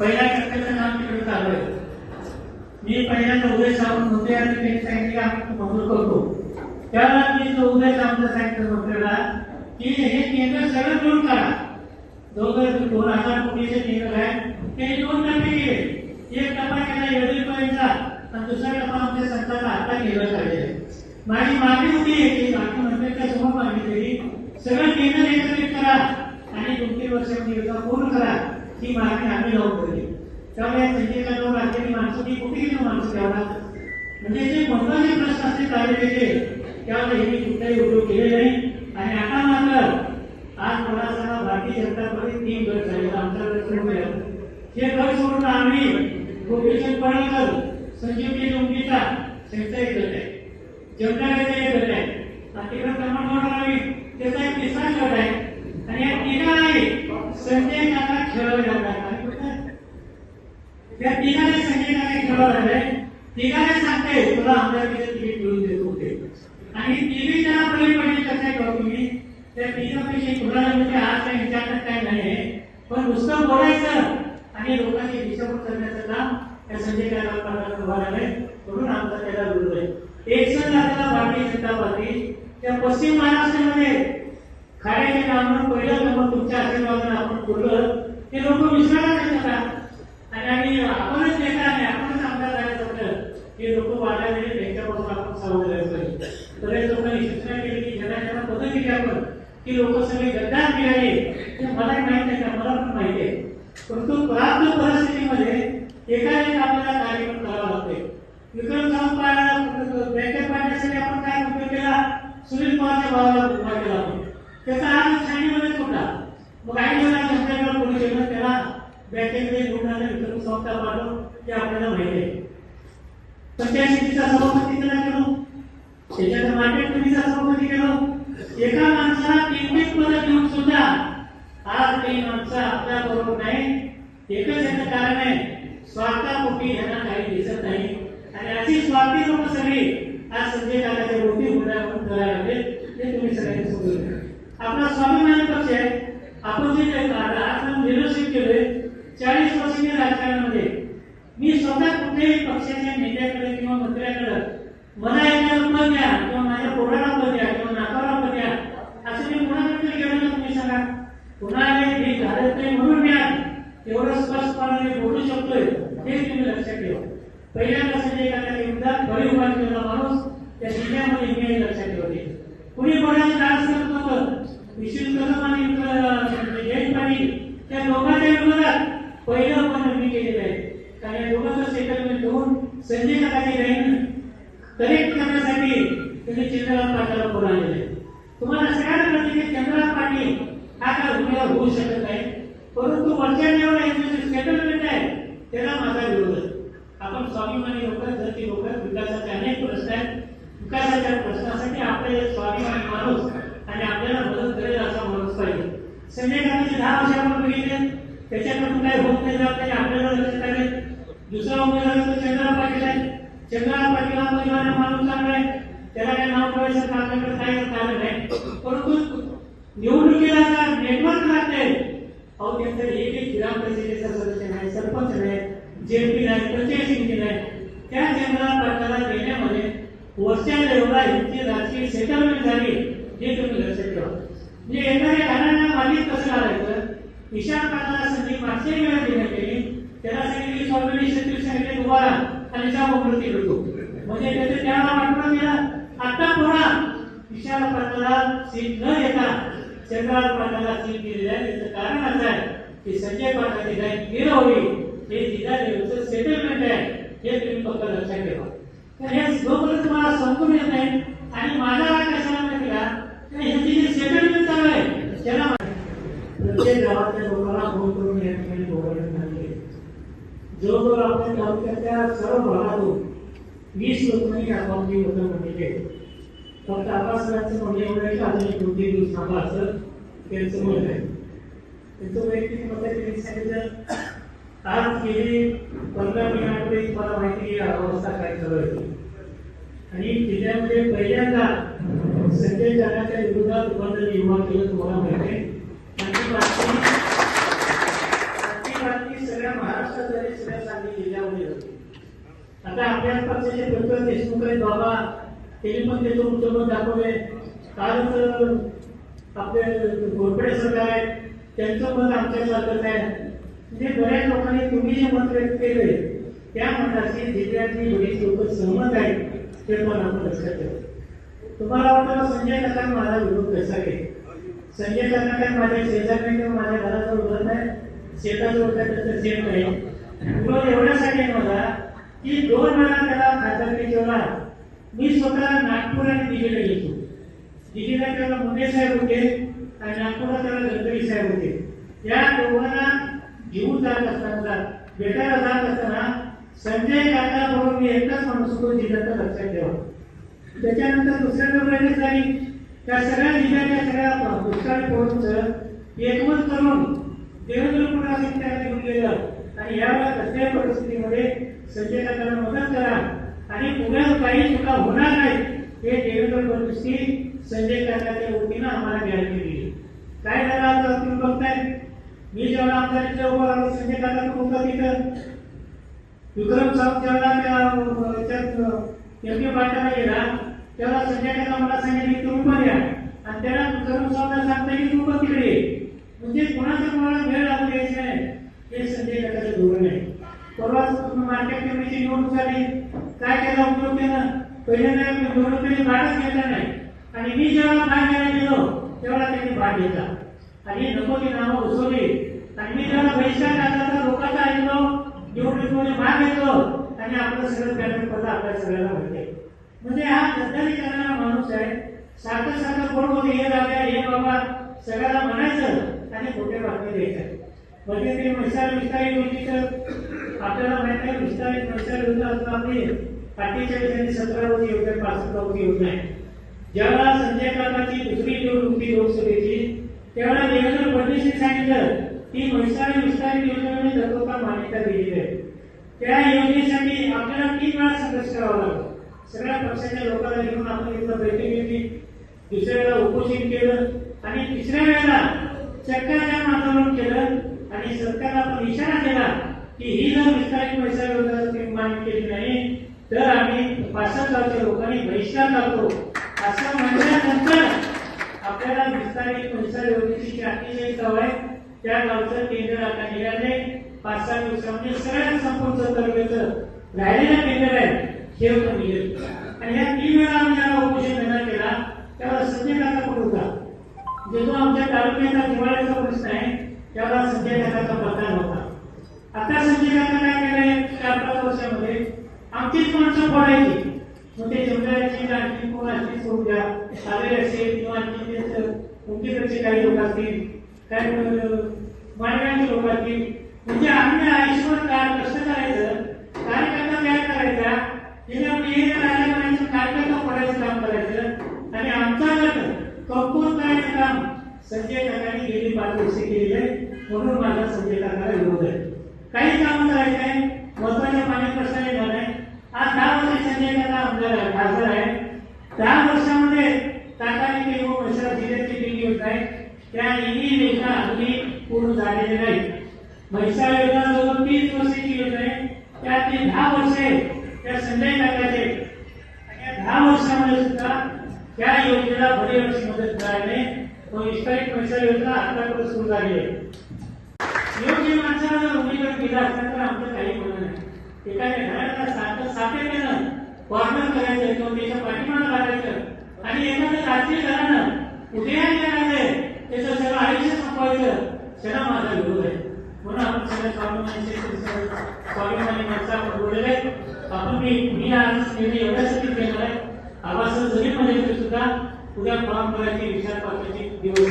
पहिल्या टप्प्याचं काम तिकडे चालू आहे. मी पहिल्यांदा उदय सावंत होते आणि त्यांनी सांगितले आपण मंजूर करतो. त्याला मी जो उदय सावंत सांगितलं मंत्र्याला की हे केंद्र सगळं मिळून करा जवळजवळ दोन हजार कोटीचे केंद्र आहे. ते दोन टप्पे केले. एक टप्पा केला येडीपर्यंतचा आणि दुसरा टप्पा आमच्या संतांना आता केला पाहिजे. माझी मागणी होती की बाकी मंत्र्यांच्या समोर मागणी केली. सगळं केंद्र एकत्रित करा आणि दोन तीन वर्षामध्ये योजना पूर्ण करा. ही मागणी आम्ही लावून धरली त्यामुळे संजय काकावर असलेली माणसं ती कुठे गेली माणसं द्यावं म्हणजे जे महत्त्वाचे प्रश्न असले तालुक्याचे त्यावर हे कुठलाही उद्योग केले नाही आणि आता मात्र आज मला भारतीय जनता पार्टी तीन गट झालेला आमचा गट सोडून गेला. हे गट सोडून आम्ही गोपीचंद पडळकर संजीवजी डोंगरीचा त्यांचा एक गट आहे जमदाराचा एक गट आहे आणि तिकडे क्रमांक त्याचा एक तिसरा गट आहे आणि या तिघालाही संजय काका खेळवले जातात त्या तिघाने संजय काका खेळवलं आहे. तिघाने सांगते तुला आमच्या तिथे तिकीट मिळून देतो ते आणि तिघी त्यांना पलीकडे पडली करू तुम्ही? त्या तिघापैकी कुणाला म्हणजे आज काही विचारण्यात काय नाही पण नुसतं बोलायचं आणि लोकांची दिशाभूल करण्याचं काम त्या संजय काका उभा आहे म्हणून आमचा त्याला विरोध आहे. एक सण झालेला भारतीय जनता पार्टी. त्या पश्चिम महाराष्ट्रामध्ये खाड्याच्या कामावर पहिलं नंबर तुमच्या आशीर्वादाने आपण बोललं. ते लोक विसरणार नाही आता. आणि आम्ही आपणच नेता नाही आपणच आमदार झाले म्हटलं हे लोक वाढायला त्यांच्यापासून आपण सावध राहायला पाहिजे बरेच लोकांनी सूचना केली की ज्यांना ज्यांना पदं दिली आपण की लोक सगळे गद्दार मिळाले ते मला माहीत नाही का मला पण माहिती आहे. परंतु प्राप्त परिस्थितीमध्ये एका एक आपल्याला कार्यक्रम करावा लागते विक्रम सावंत पाहिला बँकेत पाडण्यासाठी आपण काय उपयोग केला? सुनील पवारच्या भावाला त्याचा आज ठाणेमध्येच होता मग काही जणांना तुमच्याकडे कोणी केलं? त्याला बँकेमध्ये निवडून आले विक्रम सावंत पाठवून ते आपल्याला माहिती आहे. पंचायतीचा सभापती त्याला केलो. त्याच्यात मार्केट कमिटीचा सभापती केलो. एका माणसाला तीन तीन पद घेऊन सुद्धा आज काही माणसं आपल्या बरोबर नाही. एकच याचं कारण आहे स्वार्थापोटी यांना काही दिसत नाही. आणि अशी स्वार्थी लोक सगळी आज संजय काकाच्या मोठी उदाहरण करायला लागले ते तुम्ही सगळ्यांनी समजून घ्या. आपला स्वाभिमानी पक्ष आहे? आपण जे काही आता आज लिडरशिप केलोय चाळीस वर्षीय राजकारणामध्ये. मी स्वतः कुठल्याही पक्षाच्या नेत्याकडे किंवा मंत्र्याकडे मला एखादं पद द्या किंवा माझ्या पोराला पद द्या किंवा नाकाला पद द्या असं मी कोणाकडे गेलो ना तुम्ही सांगा. कुणाला हे घालत नाही म्हणून मी आज एवढं स्पष्टपणाने बोलू शकतोय हे तुम्ही लक्षात ठेवा. पहिल्यांदा संजय काकाच्या एकदा बळी उभा केलेला माणूस त्या जिल्ह्यामध्ये मी लक्षात ठेवा कुणी कोणाचं डान्स करत नव्हतं विशेष कदम आणि अं, जयंत पाटील त्या दोघांच्या विरोधात पहिलं पण मी केलेलं आहे कारण या दोघांचं सेटलमेंट होऊन संजय काकाची कनेक्ट करण्यासाठी त्यांनी चंद्रराव पाटलाला फोन आणलेले आहे. तुम्हाला सगळ्यांना कळते की चंद्रराव पाटील हा काय उमेदवार होऊ शकत नाही. परंतु वरच्या लेवल यांचे सेटलमेंट आहे त्याला माझा विरोध आहे. आपण स्वाभिमानी लोक जर लोक विकासाचे अनेक प्रश्न आहेत. विकासाच्या प्रश्नासाठी आपले स्वाभिमानी माणूस आणि आपल्याला मदत करेल असा माणूस पाहिजे. संजय गांधीचे दहा वर्ष आपण बघितले त्याच्याकडून काही होत नाही जात नाही आपल्याला लक्षात आले दुसरा उमेदवार तो चंद्रा पाटील आहे. चंद्रराव पाटील हा माणूस चांगला आहे. त्याला काय नाव ठेवायचं आपल्याकडे काय कारण नाही परंतु निवडणुकीला नेटवर्क लागते अहो त्यांचं एक एक ग्रामपंचायतीचा सदस्य नाही सरपंच नाही जेपी नाही पंचायत समिती नाही. त्या चंद्रराव पाटलाला देण्यामध्ये वरच्या लेवला यांची राजकीय सेटलमेंट झाली हे तुम्ही लक्षात ठेवा. म्हणजे एखाद्या घराण्या मालिक कसं घालायचं विशाल पाटलाला संधी मागच्या वेळा देण्यात गेली त्याला सांगितली सांगितले तुम्हाला खालीच्या जा मोकळती भेटतो म्हणजे त्याचे त्याला वाटलं गेला आता पुन्हा विशाल पाटलाला सीट न देता चंद्रराव पाटलाला सीट दिलेली आहे. त्याचं कारण असं आहे की संजय पाटलाची लाईन क्लिअर होईल हे जिल्हा लेवलचं सेटलमेंट आहे. हे तुम्ही फक्त लक्षात ठेवा. तर हे जोपर्यंत तुम्हाला समजून येत नाही आणि माझा राग कशाला माहिती का तर ह्याची जी सेटलमेंट चालू आहे त्याला प्रत्येक गावातल्या लोकांना फोन करून या ठिकाणी बोलायला सांगितले जवळजवळ आपल्या तालुक्याच्या सर्व भागातून वीस लोकांनी अकाउंटची होतं म्हणजे फक्त आकाशराचं म्हणणे एवढं की अजून एक दोन तीन दिवस थांबा असं त्यांचं मत आहे. त्यांचं वैयक्तिक मत आहे त्यांनी सांगितलं आज गेली पंधरा महिन्यामध्ये तुम्हाला माहिती अवस्था काय चालू आहे. आणि जिल्ह्यामध्ये पहिल्यांदा संजय काकाच्या विरोधात बंद निर्माण केलं तुम्हाला माहिती आहे. आणि ती बातमी सगळ्या सांगली जिल्ह्यामध्ये महाराष्ट्र आता आपल्याच पक्षाचे प्रकाश देशमुख आहेत बाबा त्यांनी पण त्याचं उत्तम दाखवले. कालच आपले घोरपडे सरकार आहेत त्यांचं मत आमच्या सारखंच आहे. म्हणजे बऱ्याच लोकांनी तुम्ही जे मत व्यक्त केले त्या मताशी जिल्ह्यातली बरीच लोक सहमत आहेत ते पण आपण लक्षात ठेवा. तुम्हाला वाटतं संजय काका माझा विरोध कसा आहे संजय काका काय माझ्या शेजारी किंवा माझ्या घराचा उदर नाही? शेताचं उदर त्याचं शेत नाही विरोध एवढ्यासाठी आहे की दोन वेळा त्याला खासदारकी ठेवला. मी स्वतः नागपूर आणि दिल्लीला गेलो. दिल्लीला त्याला मुंडे साहेब होते आणि नागपूरला त्याला गडकरी साहेब होते. या दोघांना घेऊन जात असताना भेटायला जात असताना संजय काका म्हणून मी एकटाच माणूस होतो जिल्ह्याचं लक्षात ठेवा. त्याच्यानंतर दुसऱ्या फेब्रुवारी झाली त्या सगळ्या जिल्ह्याच्या सगळ्या दुष्काळी पोहोचचं एकमत करून देवेंद्र फडणवीस त्याला घेऊन गेलं आणि यावेळेला कसल्याही परिस्थितीमध्ये संजय काकाला मदत करा आणि पुण्यात काही चुका होणार नाही हे देवेंद्र परिस्थिती संजय दादाच्या वतीनं आम्हाला गॅरंटी दिली काय झालं आता तुम्ही बघताय मी जेव्हा आमदारीच्या उभं राहिलो संजय दादा होता तिथं विक्रम साहेब जेव्हा त्या याच्यात एम पी पाटला गेला तेव्हा संजय दादा मला सांगितले की तुम्ही पण या. आणि त्याला विक्रम साहेबला सांगता की तू पण तिकडे. म्हणजे कोणाचा कोणाला वेळ लागू द्यायचा नाही. हे संजय काकाचं धोरण आहे. परवाच मार्केट कमिटीची निवडणूक झाली. काय केला उपयोग केला पहिल्यांदा निवडणुकीने भागच घेतला नाही. आणि मी जेव्हा भाग घ्यायला गेलो तेव्हा त्यांनी भाग घेतला. आणि नको ती नावं उसवली आणि मी जेव्हा बहिष्कार टाकला तर लोकांचा ऐकलो निवडणुकीमध्ये भाग घेतलो. आणि आपलं सगळं बॅनर पडलं आपल्या सगळ्याला माहिती म्हणजे हा गद्दारी करणारा माणूस आहे. सारखं सारखं कोण होते हे राजा हे बाबा सगळ्याला म्हणायचं आणि खोटे बातमी द्यायचं. म्हणजे ते म्हैसाळ विस्तारित तर आपल्याला माहीत आहे विस्तारित म्हैसाळ योजना असं आपली. अठ्ठेचाळीस आणि सतरा रोजी योजना पासष्ट रोजी योजना आहे. ज्यावेळेला संजय काकाची दुसरी निवडणूक होती लोकसभेची त्यावेळेला देवेंद्र फडणवीस सांगितलं की म्हैसाळ विस्तारित योजनेने तत्वता मान्यता दिलेली आहे. त्या योजनेसाठी आपल्याला तीन वेळा संघर्ष करावा लागतो. सगळ्या पक्षाच्या लोकांना घेऊन आपण एकदा बैठक घेतली. दुसऱ्या वेळेला उपोषण केलं. आणि तिसऱ्या वेळेला सरकारच्या आंदोलन केलं आणि सरकारला आपण इशारा केला की ही जर विस्तारित पैसा योजना मान्य केली नाही तर आम्ही पासष्ट गावच्या लोकांनी बहिष्कार लावतो असं म्हटल्यानंतर आपल्याला विस्तारित पैसा योजनेची आणखी अठ्ठेचाळीस गाव आहे. त्या गावचं केंद्र आता निघाले पाच सहा दिवसामध्ये सगळ्यात संपूर्ण तालुक्याचं राहिलेलं केंद्र आहे हे पण निघेल आणि या तीन वेळा आम्ही ज्याला उपोषण केला त्यावेळेला संजय काका पण होता. जेव्हा आमच्या तालुक्याचा दिवाळीचा प्रश्न आहे त्याला संजय काकाचा पत्ता होता आता संजय काका काय केलंय चार पाच वर्षामध्ये आमचीच माणसं फोडायची. मग ते जमदाराची आणखी कोण असतील सोडून द्या आले असेल किंवा आणखी ते तुमच्याकडचे काही लोक असतील काय मालगावचे लोक असतील. म्हणजे आम्ही आयुष्यभर काय कष्ट करायचं कार्यकर्ता तयार करायचा तिने आपली हे राजा बनायचं कार्यकर्ता पडायचं काम करायचं आणि आमचा गट कंपोज काय काम संजय काकांनी गेली पाच वर्ष केलेली आहे म्हणून माझा संजय काकाला विरोध आहे काही काम करायचं आहे महत्त्वाच्या पाणी प्रश्न येणार आहे आज दहा वर्ष संजय काका आमदार आहे खासदार आहे दहा वर्षामध्ये काकाने काही व म्हैसाळ जिल्ह्याची दिल्ली होत आहे त्या तिन्ही योजना अगदी पूर्ण झालेल्या नाही म्हैसाळ योजना जवळ तीस वर्षाची योजना आहे त्यातली दहा वर्षे त्या संजय काकाचे आणि या दहा वर्षामध्ये सुद्धा त्या योजनेला बरी वर्षी मदत मिळाली तो विस्तारित पैसा योजना आतापर्यंत सुरू झाली आहे. योग्य माणसाला जर उमेदवार दिला असता तर आमचं काही म्हणणं नाही. एखाद्या घराला सात सातत्यानं कॉर्नर करायचं किंवा त्याच्या पाठिंबा लागायचं आणि एखाद्या राजकीय घरानं उदया आले त्याचं सगळं आयुष्य संपवायचं त्याला माझा विरोध आहे. म्हणून आपण सगळ्या स्वाभिमानी स्वाभिमानी माणसं आपण बोललेले आपण मी मी आज निर्णय एवढ्यासाठी घेणार आहे. आवासन जरी मध्ये सुद्धा उद्या परंपराची विचार पात्राची दिवस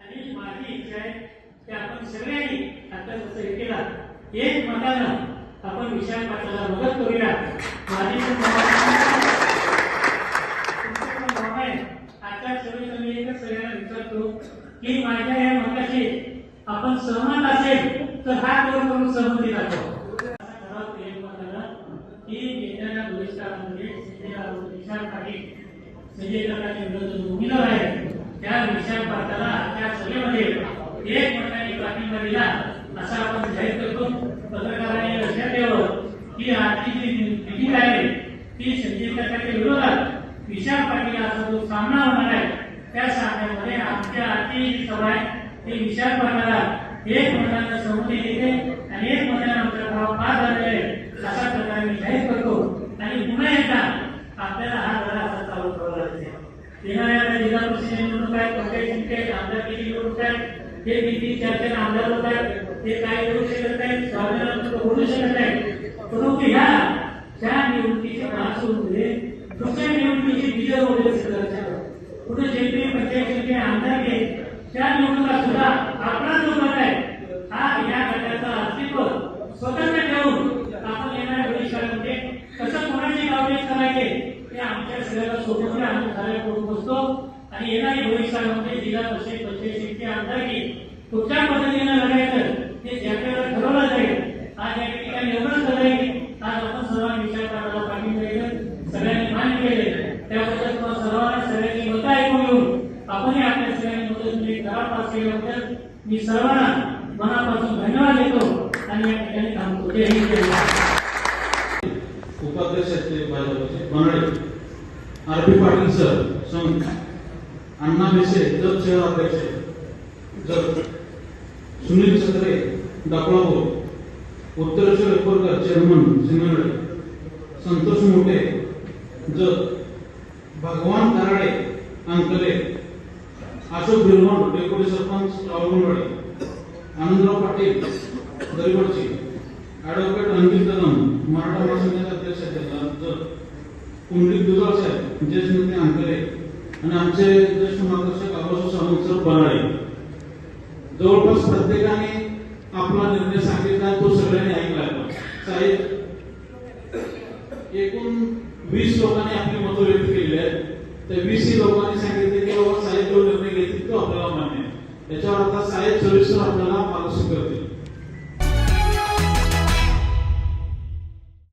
आणि माझी इच्छा आहे की आपण सगळ्यांनी आता जसं हे केला एक मतानं आपण विशाल पाटलाला मदत करूया. माझी आता सगळे मी एकच सगळ्यांना विचारतो की माझ्या या मताशी आपण सहमत असेल तर हा वर करून सहमती दाखवा? संजय काकाचे विरोध उमेदवार आहे त्या विशाल पाटलाला त्या सभेमध्ये एक मताने पाठिंबा दिला असा आपण जाहीर करतो. पत्रकारांनी लक्षात ठेवावं की आजची जी मिटिंग आहे ती संजय काकाच्या विरोधात विशाल पाटील असा जो सामना होणार आहे त्या सामन्यामध्ये आमच्या आजची जी सभा आहे ती विशाल पाटलाला एक मतदान सहमती देते आणि एक मतदान आमच्या गाव पास झालेले आहे अशा प्रकारे मी जाहीर करतो आणि पुन्हा एकदा आपल्याला हा लढा असा चालू येणाऱ्या जिल्हा परिषद निवडणूक निवडणूक ते किती आमदार होत आहेत ते काय करू शकत बोलू शकत परंतु ह्या त्या निवडणुकीच्या दुसऱ्या निवडणुकीची विजय वगैरे कुठे पंचायत आमदार घे त्या निवडणुका सुद्धा आपला जो गट आहे हा या गटाचं अस्तित्व स्वतंत्र ठेवून आपण येणाऱ्या भविष्यामध्ये कसं कोणाचे गावडे करायचे ते आमच्या आम्ही सगळ्या करून बसतो आणि येणारी भविष्यामध्ये जिल्हा परिषद पंचायत समिती आमदारकी कुठल्या पद्धतीने लढायचं ते ज्या वेळेला ठरवलं जाईल आज या ठिकाणी एवढंच झालंय आज आपण सर्वांनी विचार करायला पाठिंबा दिलं सगळ्यांनी मान्य केले त्याबद्दल तुम्हाला सर्वांना सगळ्यांची मतं ऐकून घेऊन आपणही आपल्या सगळ्यांनी मतं तुम्ही करार पास केल्याबद्दल मी सर्वांना मनापासून धन्यवाद. देतो आणि या ठिकाणी थांबतो जय हिंद जय महाराष्ट्र. उपाध्यक्ष आहेत ते भाजपचे Banade R P Patil sir संघ अण्णा बेसे जत शहर अध्यक्ष जत सुनील सत्रे डाकळापूर हो. उत्तरेश्वर एकोरकर चेअरमन सिंगनगडे आबासू सावंत जवळपास प्रत्येकाने आपला निर्णय सांगितला तो सगळ्यांनी ऐकला साहेब एकूण वीस लोकांनी आपली मतं व्यक्त केली आहेत. त्या वीस लोकांनी सांगितले की बाबा साहेब जो निर्णय घेतील तो आपल्याला मान्य आहे. त्याच्यावर आता साहेब सविस्तर आपल्याला मार्गदर्शन करतील.